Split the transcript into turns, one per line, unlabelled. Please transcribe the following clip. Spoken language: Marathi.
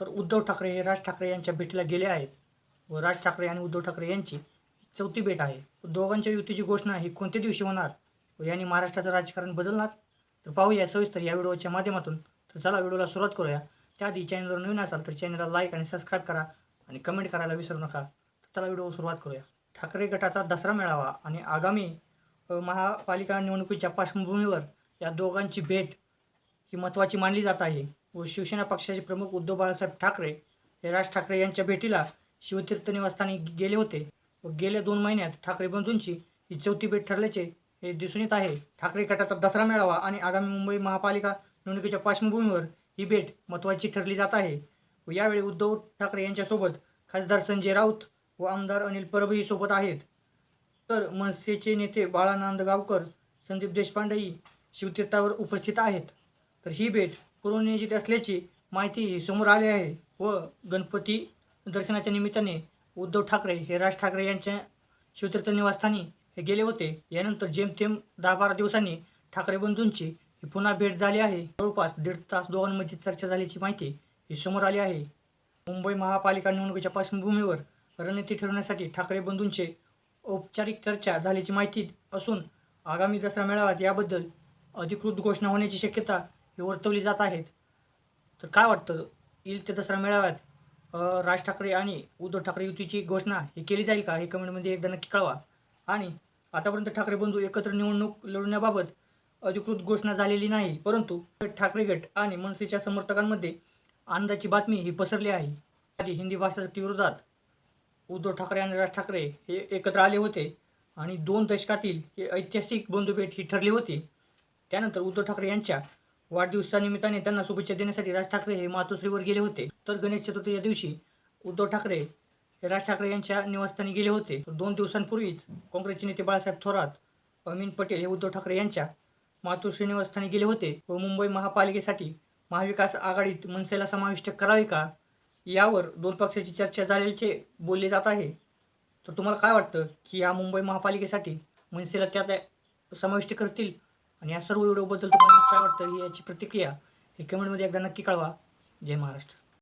तर उद्धव ठाकरे हे राज ठाकरे यांच्या भेटीला गेले आहेत व राज ठाकरे आणि उद्धव ठाकरे यांची चौथी भेट आहे. दोघांच्या युतीची घोषणा ही कोणत्या दिवशी होणार व यांनी महाराष्ट्राचं राजकारण बदलणार? तर पाहूया सविस्तर या व्हिडिओच्या माध्यमातून. तर चला व्हिडिओला सुरुवात करूया. त्याआधी चॅनलवर नवीन असाल तर चॅनलला लाईक आणि सबस्क्राईब करा आणि कमेंट करायला विसरू नका. तर चला व्हिडिओ सुरुवात करूया. ठाकरे गटाचा दसरा मेळावा आणि आगामी महापालिका निवडणुकीच्या पार्श्वभूमीवर या दोघांची भेट ही महत्त्वाची मानली जात आहे. व शिवसेना पक्षाचे प्रमुख उद्धव बाळासाहेब ठाकरे हे राज ठाकरे यांच्या भेटीला शिवतीर्थ निवासस्थानी गेले होते. व गेल्या दोन महिन्यात ठाकरे बंधूंची ही चौथी भेट ठरल्याचे हे दिसून येत आहे. ठाकरे गटाचा दसरा मेळावा आणि आगामी मुंबई महापालिका निवडणुकीच्या पार्श्वभूमीवर ही भेट महत्त्वाची ठरली जात आहे. व यावेळी उद्धव ठाकरे यांच्यासोबत खासदार संजय राऊत व आमदार अनिल परबही सोबत आहेत. तर मनसेचे नेते बाळानंद गावकर संदीप देशपांडेही शिवतीर्थावर उपस्थित आहेत. तर ही भेट पुरवण्याची असल्याची माहिती समोर आली आहे व गणपती दर्शनाच्या निमित्ताने उद्धव ठाकरे हे राज ठाकरे यांच्या शिवतीर्थ निवासस्थानी हे गेले होते. यानंतर जेमतेम दहा बारा दिवसांनी ठाकरे बंधूंची ही पुन्हा भेट झाली आहे. जवळपास दीड तास दोघांमध्ये चर्चा झाल्याची माहिती ही समोर आली आहे. मुंबई महापालिका निवडणुकीच्या पार्श्वभूमीवर रणनीती ठरवण्यासाठी ठाकरे बंधूंचे औपचारिक चर्चा झाल्याची माहिती असून आगामी दसरा मेळाव्यात याबद्दल अधिकृत घोषणा होण्याची शक्यता ही वर्तवली जात आहेत. तर काय वाटतं? येईल ते दसरा मेळाव्यात राज ठाकरे आणि उद्धव ठाकरे युतीची घोषणा ही केली जाईल का? हे कमेंटमध्ये एकदा नक्की कळवा. आणि आतापर्यंत ठाकरे बंधू एकत्र निवडणूक लढवण्याबाबत अधिकृत घोषणा झालेली नाही परंतु ठाकरे गट आणि मनसेच्या समर्थकांमध्ये आनंदाची बातमी ही पसरली आहे. आधी हिंदी भाषा विरोधात उद्धव ठाकरे आणि राज ठाकरे हे एकत्र आले होते आणि दोन दशकातील हे ऐतिहासिक बंधुभेट ही ठरली होती. त्यानंतर उद्धव ठाकरे यांच्या वाढदिवसानिमित्ताने त्यांना शुभेच्छा देण्यासाठी राज ठाकरे हे मातोश्रीवर गेले होते. तर गणेश चतुर्थी या दिवशी उद्धव ठाकरे हे राज ठाकरे यांच्या निवासस्थानी गेले होते. दोन दिवसांपूर्वीच काँग्रेसचे नेते बाळासाहेब थोरात अमीन पटेल हे उद्धव ठाकरे यांच्या मातोश्री निवासस्थानी गेले होते. व मुंबई महापालिकेसाठी महाविकास आघाडीत मनसेला समाविष्ट करावे का? यावर दोन पक्षाची चर्चा झाल्याचे बोलले जात आहे. तर तुम्हाला काय वाटतं की या मुंबई महापालिकेसाठी मनसेला त्यात समाविष्ट करतील? आणि या सर्व व्हिडिओबद्दल तुम्हाला काय वाटतं याची प्रतिक्रिया हे कमेंटमध्ये एकदा नक्की कळवा. जय महाराष्ट्र.